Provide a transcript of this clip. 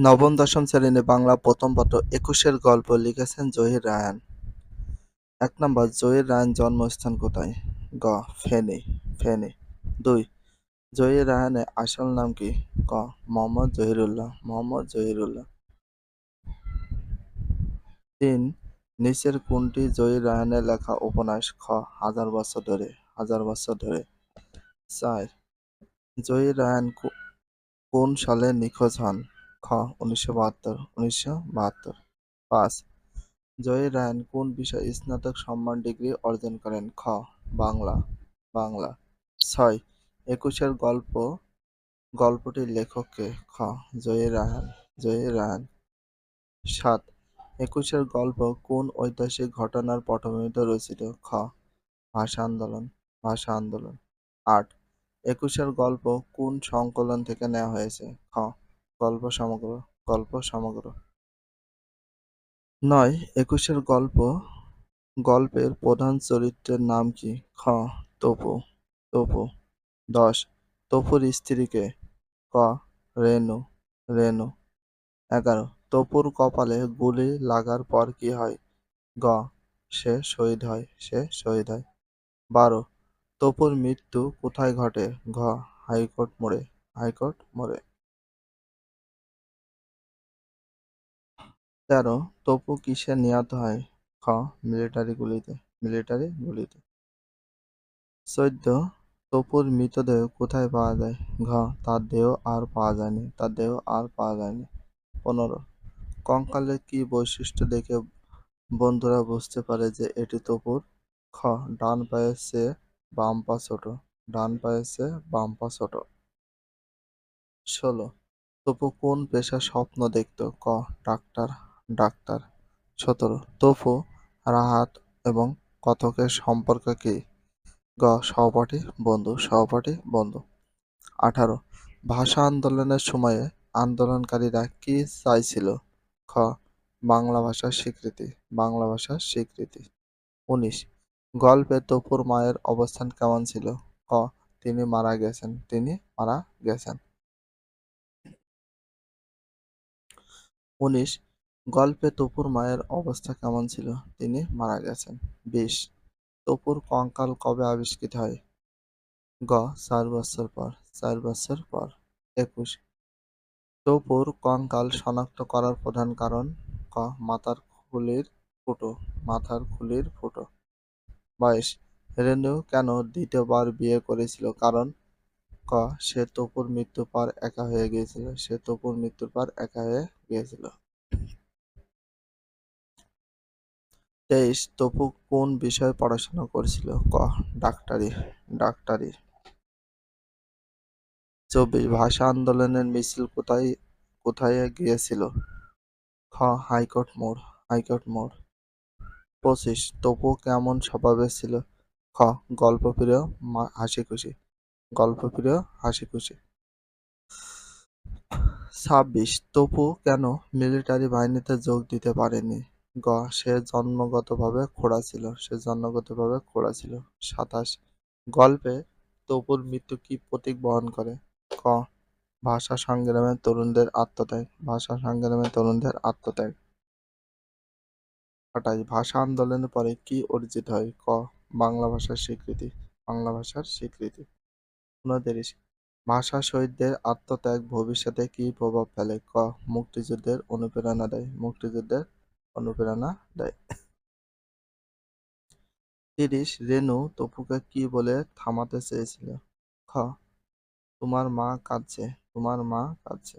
নবম দশম শ্রেণি বাংলা প্রথম পত্র একুশের গল্প লিখেছেন জহির রায়হান। এক নম্বর, জহির রায়হান জন্মস্থান কোথায়? গ, ফেনী ফেনী। দুই, জহির রায়হানের আসল নাম কি? ক, মোহাম্মদ জহিরুল্লাহ মোহাম্মদ জহিরুল্লাহ। তিন, নিচের কোনটি জহির রায়হানের লেখা উপন্যাস? খ, হাজার বছর ধরে, হাজার বছর ধরে। চার, জহির রায়হান কো- কোন সালে নিখোঁজ হন? খ, উনিশশো বাহাত্তর উনিশশো বাহাত্তর। পাঁচ জহির রায়হান কোন বিষয়ে স্নাতক সম্মান ডিগ্রি অর্জন করেন? খ, বাংলা বাংলা। ছয়, একুশের গল্প, গল্পটির লেখককে। খ জহির রায়হান জহির রায়হান সাত, একুশের গল্প কোন ঐতিহাসিক ঘটনার পটভূমিতে রচিত? খ, ভাষা আন্দোলন ভাষা আন্দোলন। আট, একুশের গল্প কোন সংকলন থেকে নেওয়া হয়েছে? খ গল্প সমগ্র গল্প সমগ্র। নয়, একুশের গল্প, গল্পের প্রধান চরিত্রের নাম কি? খ, তপু তপু। দশ, তপুর স্ত্রীকে, ক রেনু রেনু এগারো, তপুর কপালে গুলি লাগার পর কি হয়? গ, সে শহীদ হয়, সে শহীদ হয়। বারো, তপুর মৃত্যু কোথায় ঘটে? ঘ, হাইকোর্ট মোড়ে হাইকোর্ট মোড়ে। তেরো তপু কিসে নিহত হয়? খ মিলিটারি গুলিতে মিলিটারি গুলিতে। চোদ্দ তপুর মৃতদেহ কোথায় পাওয়া যায়? ঘ, তার দেহ আর পাওয়া যায়নি, তার দেহ আর পাওয়া যায়নি। পনেরো, কঙ্কালের কি বৈশিষ্ট্য দেখে বন্ধুরা বুঝতে পারে যে এটি তপুর খ, ডান পায়ের চেয়ে বাম পা ছোট, ডান পায়ের চেয়ে বাম পা ছোট। ষোলো তপু কোন পেশা স্বপ্ন দেখত? ক, ডাক্তার ডাক্তার, সতেরো তপু রাহাত এবং কথকের সম্পর্ক কি? গ, সহপাঠী, বন্ধু সহপাঠী, বন্ধু। আঠারো, ভাষা আন্দোলনের সময়ে আন্দোলনকারীরা কি চাইছিল? খ, বাংলা ভাষার স্বীকৃতি, বাংলা ভাষার স্বীকৃতি। উনিশ, গল্পে তপুর মায়ের অবস্থান কেমন ছিল? ক, তিনি মারা গেছেন, তিনি মারা গেছেন। উনিশ গল্পে তপুর মায়ের অবস্থা কেমন ছিল? তিনি মারা গেছেন। বিশ। তপুর কঙ্কাল কবে আবিষ্কৃত হয়? গ। চার বছর পর। চার বছর পর। একুশ। তপুর কঙ্কাল শনাক্ত করার প্রধান কারণ? ক। মাথার খুলির ফুটো। মাথার খুলির ফুটো। বাইশ। রেনু কেন দ্বিতীয়বার বিয়ে করেছিল? কারণ? ক। সে তপুর মৃত্যুর পর একা হয়ে গিয়েছিল। সে তপুর মৃত্যুর পর একা হয়ে গিয়েছিল। তেইশ তপু কোন বিষয়ে পড়াশোনা করেছিল? ক, ডাক্তারি ডাক্তারি। চব্বিশ, ভাষা আন্দোলনের মিছিল কোথায় কোথায় গিয়েছিল? খ, হাইকোর্ট মোড় হাইকোর্ট মোড়। পঁচিশ তপু কেমন স্বভাবের ছিল? খ গল্পপ্রিয় হাসি খুশি। গল্পপ্রিয় হাসি খুশি। ছাব্বিশ তপু কেন মিলিটারি বাহিনীতে যোগ দিতে পারেনি? গ, সে খোড়া ছিল, সে জন্মগতভাবে খোড়া ছিল। সাতাশ, গল্পে তপুর মৃত্যু কি প্রতীক বহন করে? ক, ভাষা সংগ্রামে তরুণদের আত্মত্যাগ, ভাষা সংগ্রামে তরুণদের আত্মত্যাগ। আঠাশ, ভাষা আন্দোলনের পরে কি অর্জিত হয়? ক, বাংলা ভাষার স্বীকৃতি, বাংলা ভাষার স্বীকৃতি। উনত্রিশ, ভাষা শহীদদের আত্মত্যাগ ভবিষ্যতে কি প্রভাব ফেলে? ক, মুক্তিযুদ্ধের অনুপ্রেরণা দেয়, মুক্তিযুদ্ধের অনুপ্রেরণা দেয় তিরিশ, রেনু, তপুকে কি বলে থামাতে চেয়েছিল? খ, তোমার মা কাঁদছে, তোমার মা কাঁদছে।